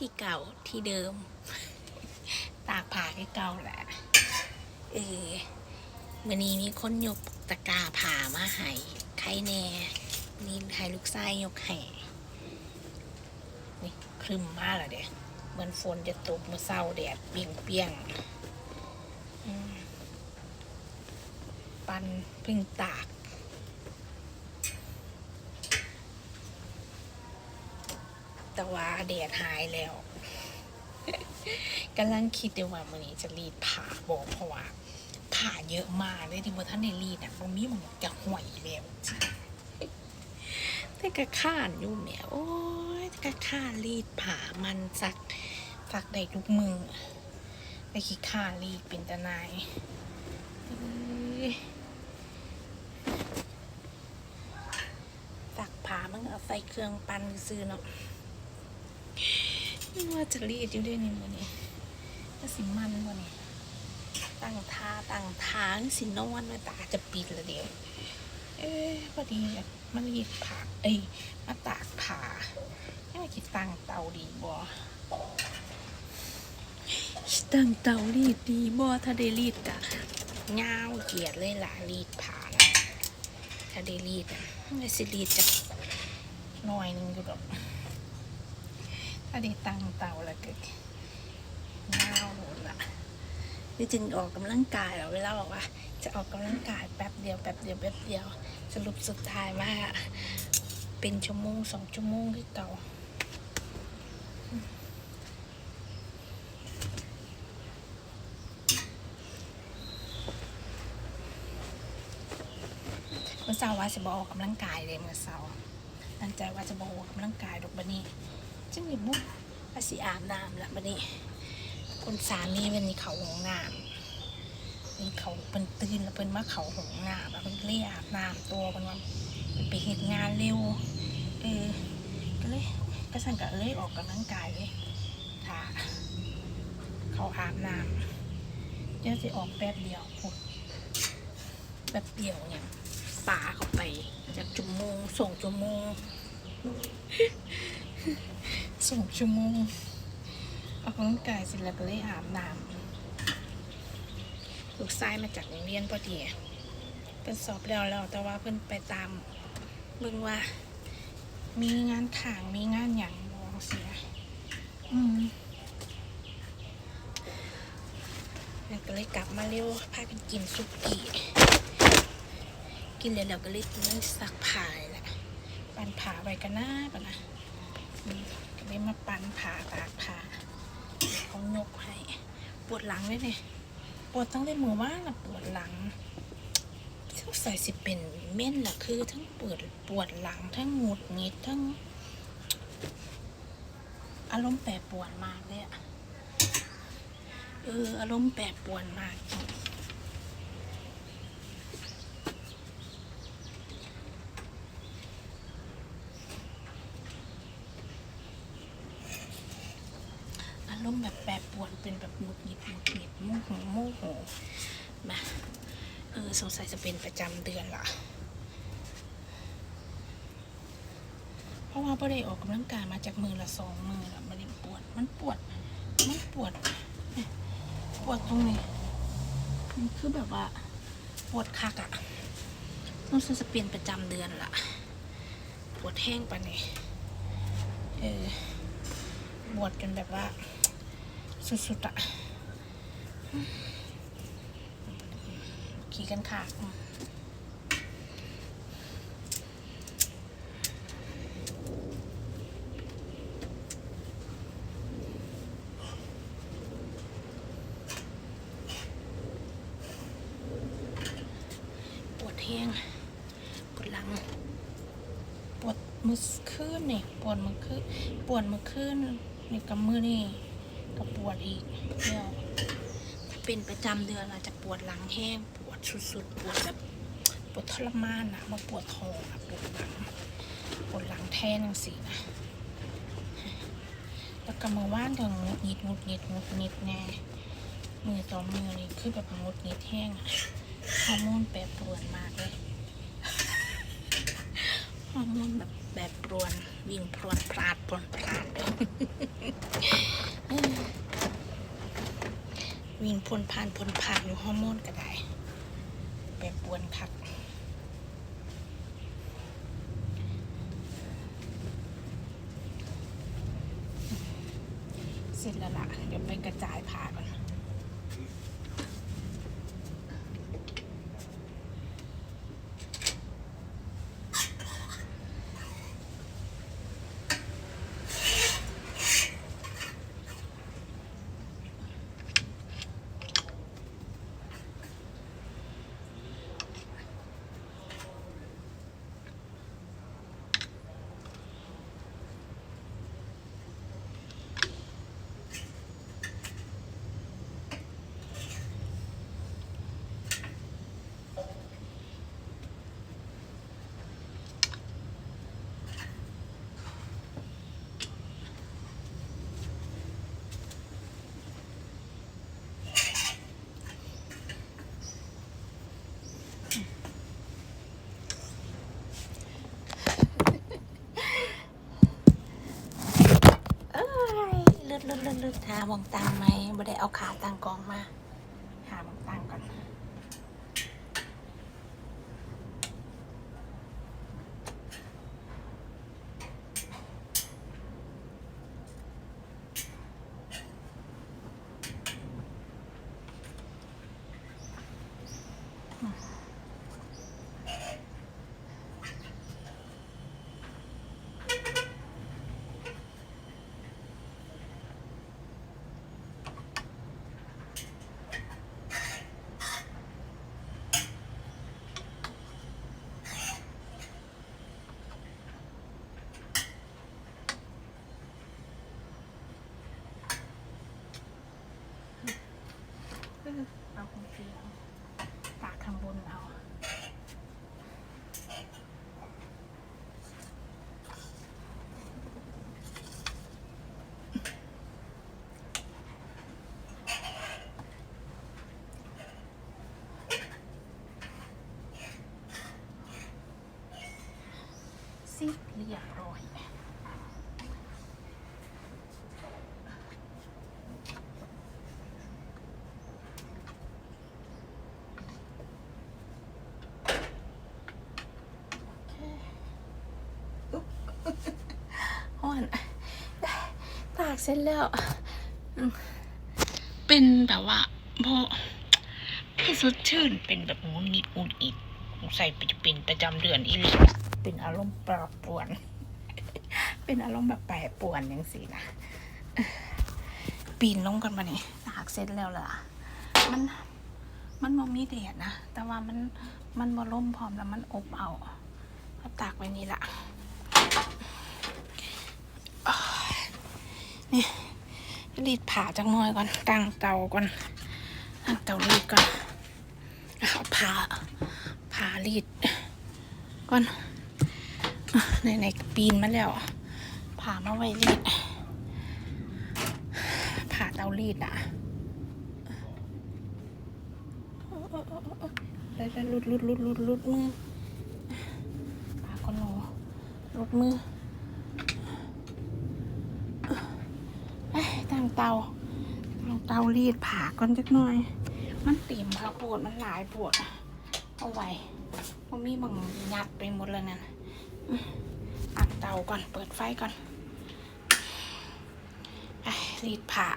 ที่เก่าที่เดิม ตากผ่าที่เก่าแหละเออวันนี้มีคนยกตะกร้าผ่ามาให้ใครแน่นี่ให้ลูกไส้ยกให้นี่ครึมมากเลยเด็เหมือนฝนจะตกมื่อเศร้าแดดเปียงเปียงปันเพึ่งตาก แต่ว่าแดดหายแล้วกำลังคิดอยู่ว่าวันนี้จะรีดผ่าบอกเพราะว่าผ่าเยอะมากเลยที่ว่ท่านในรีดอะมันมีหมันจะห่วยแล้วแต่ก็ข้านอยู่แหมโอ้ยก็ข้านรีดผ่ามันสักสักได้ทุกมือไปขี้ข้ารีดเป็นตะนายเอ้ยสักผ่ามันเอาใส่เครื่องปั้นซื้อเนาะ ไม่ว่าจะรีดอยู่ด้วยนี่มันนี่ก็สิมันวันนี้ตั้งท่าตั้งทางสินอนมาตาจะปิดละเดียว เอ๊ะพอดีมันรีดผ่าเอ้ยมาตากผ่าให้มาคิดตั้งเตาดีบ่ตั้งเตารีดดีบ่ถ้าได้รีดกะเงาเกลียดเลยล่ะรีดผ่านะถ้าได้รีดอะไม่สิรีดจะน่อยนึงอยู่ดอก ถ้าได้ตั้งเตาแล้วก็น่าวโหดละนี่จึงออกกำลังกายเหรอเวลาบอกว่า จะออกกำลังกายแป๊บเดียวแป๊บเดียวแป๊บเดียว สรุปสุดท้ายมาเป็นชั่วโมงสองชั่วโมงที่เก่าเมื่อเช้าว่าจะบอกออกกำลังกายเลยเมื่อเช้าตั้งใจว่าจะบอกออกกำลังกายดอกบันนี้ จึงมีบุ๊กอาสิอาบน้ำละบันนี้ คนสามีวันนี้เขาหงน้ำเป็นเขาเป็นตื่นแล้วเป็นมาเขาหงน้ำแล้วเป็นเรียอาบน้ำตัวเป็นว่าไปเหตุงานเร็วเออก็เลยก็สั่งก็เลยออกกำลังกายเลยถ้าเขาอาบน้ำเดี๋ยวจะออกแป๊บเดียวพุ่นแป๊บเดียวเนี่ยป่าเขาไปจากจุมโมงส่งจุมโมง สองชั่วโมงออกกำลังกายเสร็จแล้วก็เลยอาบน้ำลูกชายมาจากโรงเรียนพอดีเพิ่นสอบแล้วแล้วแต่ว่าเพิ่นไปตามเบิ่งว่า มีงานข่างมีงานอย่างมองเสียอืมแล้วก็เลยกลับมาเร็วพากันกินซุกี้กินแล้วเราก็เลยเลยซักผ้าเลยแหละปันผ้าไว้กันนะปะนะ เลยมาปันผ่าตากผ่าเขานกให้ปวดหลังเลยเนี่ยปวดตั้งแต่มือว่านอะปวดหลังสงสัยสิเป็นเม่นละคือ ทั้งปวดปวดหลังทั้งหงุดหงิดทั้ง อารมณ์แปรปรวนมากเลยอะเอออารมณ์แปรปรวนมากจริงอารมณ์แบบแปรปรวนเป็นแบบหงุดหงิดหงุดหงิดโมโหโมโหมาเออสงสัยจะเป็นประจำเดือนละเพราะว่าไ่ได้ออกกำลังกายมาจากมือละสองมือละมันปวดมันปวดมันปวดปวดตรงนี้มันคือแบบว่าปวดคักอะต้องจะเป็นประจำเดือนละปวดแห้งปะเนี่ยเออปวดจนแบบว่า สุดๆอะขี่กันขาดอืมปวดแห้งปวดหลัง ปวดมือขึ้นนี่ปวดมือขึ้นปวดมือขึ้นนี่กับมือนี่ ก็ปวดอีกเดียถ้าเป็นประจำเดือนอาจจะปวดหลังแห้งปวดสุดๆ ปวดแบบปวดทรมานอะมาปวดท้องอะปวดหลังปวดหลังแทนจังสินะแล้วก็มือว่านก็งุดหงิดงุดหงิดงุดงิดแน่มือต่อมือนี่คือแบบงุดหงิดแห้งอะฮอร์โมนแปรปรวนมากเลย มนแบบแบบปรวนวิ่งพรวนพลาดพรวนพลาดวิ่งพลผ่านพลผ่านอยู่ฮอร์โมนก็ได้ แบบปวนคักเสร็จแล้วล่ะ เดี๋ยวไปกระจายผ่าก่อน เอ้ยเลือ ดเลือดเลือดเลือดหามองตังไหมบ่ได้เอาขาตังกองมา หามองตังก่อน เอาของเสียงตากข้างบนเอาสิเรียบร้อย อ่อนตาก เสร็จแล้วอืมเป็นแบบว่าพอไม่สดชื่นเป็นแบบงุนงิดงุนงิดใส่จะเป็นประจำเดือนอีหลีเป็นอารมณ์แปรปวน เป็นอารมณ์แบบแปรปวนอย่างสินะปีนลงกันมาเนี่ยตากเสร็จแล้วล่ะ มันมันมมีแดดนะ แต่ว่ามันมันบ่ล่มพร้อมแล้วมันอบเอาก็ตากไว้นี่ละ นี่รีดผ่าจังน้อยก่อน ตั้งเตาก่อน ตั้งเตารีดก่อนเอาผ่าผ่ารีดก่อนในในปีนมาแล้ว ผ่ามาไว้รีด ผ่าเตารีดอะแล้วแล้วลุดลุดลุดลุดลุดมือผ่าก่อนหนูลุดมือ เเตาเตาเตารีดผ่าก่อนจักหน่อย มันติ่มค่ะปวดมันหลายปวดเอาไว้มันมีบางยัดไปหมดเลยนั่นอัดเตาก่อนเปิดไฟก่อนไอ้รีดผ่า